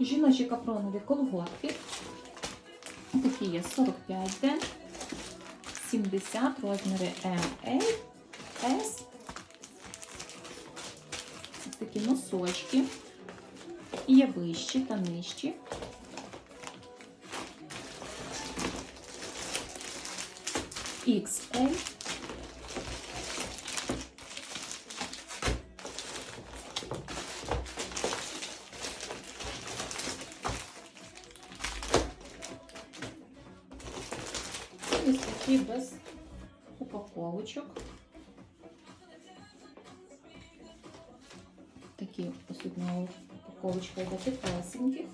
Жіночі капронові колготки. Такі є 45 ден, 70 розміри L, S. Ось такі носочки. Є вищі та нижчі. XL. Ось такі без упаковочок. Такі ось одна упаковочка йде теплесеньких.